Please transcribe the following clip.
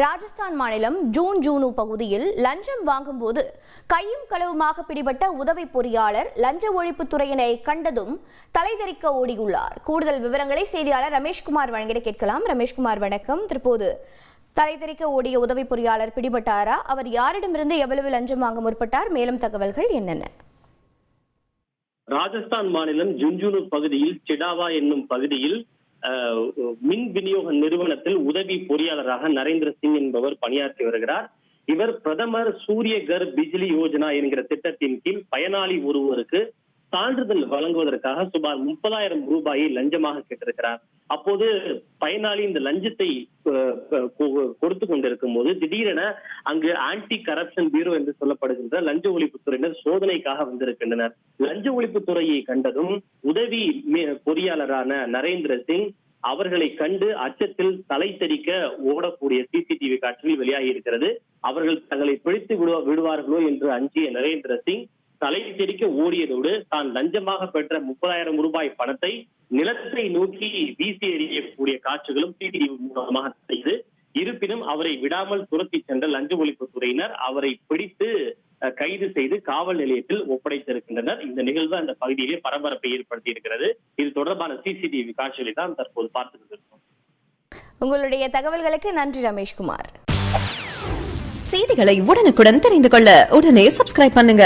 ராஜஸ்தான் மாநிலம் June June பகுதியில் லஞ்சம் வாங்கும்போது கையும் களவுமாக பிடிபட்ட உதவி பொறியாளர் லஞ்ச ஒழிப்புத்துறையினை கண்டதும் தலைதெறிக்க ஓடியுள்ளார். கூடுதல் விவரங்களை செய்தியாளர் ரமேஷ்குமார் வழங்கிட கேட்கலாம். ரமேஷ்குமார் வணக்கம். தற்போது தலைதெறிக்க ஓடிய உதவி பொறியாளர் பிடிபட்டாரா? அவர் யாரிடமிருந்து எவ்வளவு லஞ்சம் வாங்க முற்பட்டார்? மேலும் தகவல்கள் என்னென்ன? ராஜஸ்தான் மாநிலம் ஜுன்ஜுனு பகுதியில் சிடாவா என்னும் பகுதியில் மின் விநியோக நிறுவனத்தில் உதவி பொறியாளராக நரேந்திர சிங் என்பவர் பணியாற்றி வருகிறார். இவர் பிரதமர் சூரிய கர் பிஜ்லி யோஜனா என்கிற திட்டத்தின் கீழ் பயனாளி ஒருவருக்கு சான்றிதழ் வழங்குவதற்காக சுமார் முப்பதாயிரம் ரூபாயை லஞ்சமாக கேட்டிருக்கிறார். அப்போது பயனாளி இந்த லஞ்சத்தை கொடுத்து கொண்டிருக்கும் போது திடீரென அங்கு ஆன்டி கரப்ஷன் பியூரோ என்று சொல்லப்படுகின்ற லஞ்ச ஒழிப்புத்துறையினர் சோதனைக்காக வந்திருக்கின்றனர். லஞ்ச ஒழிப்புத்துறையை கண்டதும் உதவி பொறியாளரான நரேந்திர சிங் அவர்களை கண்டு அச்சத்தில் தலை தெறிக்க ஓடக்கூடிய சிசிடிவி காட்சிகள் வெளியாகி இருக்கிறது. அவர்கள் தங்களை பிடித்து விடுவா விடுவார்களோ என்று அஞ்சிய நரேந்திர சிங் தலை தெறிக்க ஓடியதோடு தான் லஞ்சமாக பெற்ற முப்பதாயிரம் ரூபாய் பணத்தை நிலத்தை நோக்கி வீசி எறியக்கூடிய காட்சிகளும் சிசிடிவி மூலமாக செய்து இருப்பினும் அவரை விடாமல் துரத்தி சென்ற லஞ்ச ஒழிப்புத்துறையினர் அவரை பிடித்து கைது செய்து காவல் நிலையத்தில் ஒப்படைத்திருக்கின்றனர். இந்த நிகழ்வு அந்த பகுதியிலே பரபரப்பை ஏற்படுத்தி இருக்கிறது இது தொடர்பான சிசிடிவி காட்சிகளை தான் தற்போது பார்த்து கொண்டிருக்கிறோம். உங்களுடைய தகவல்களுக்கு நன்றி ரமேஷ்குமார். செய்திகளை உடனுக்குடன் தெரிந்து கொள்ள உடனே சப்ஸ்கிரைப் பண்ணுங்க.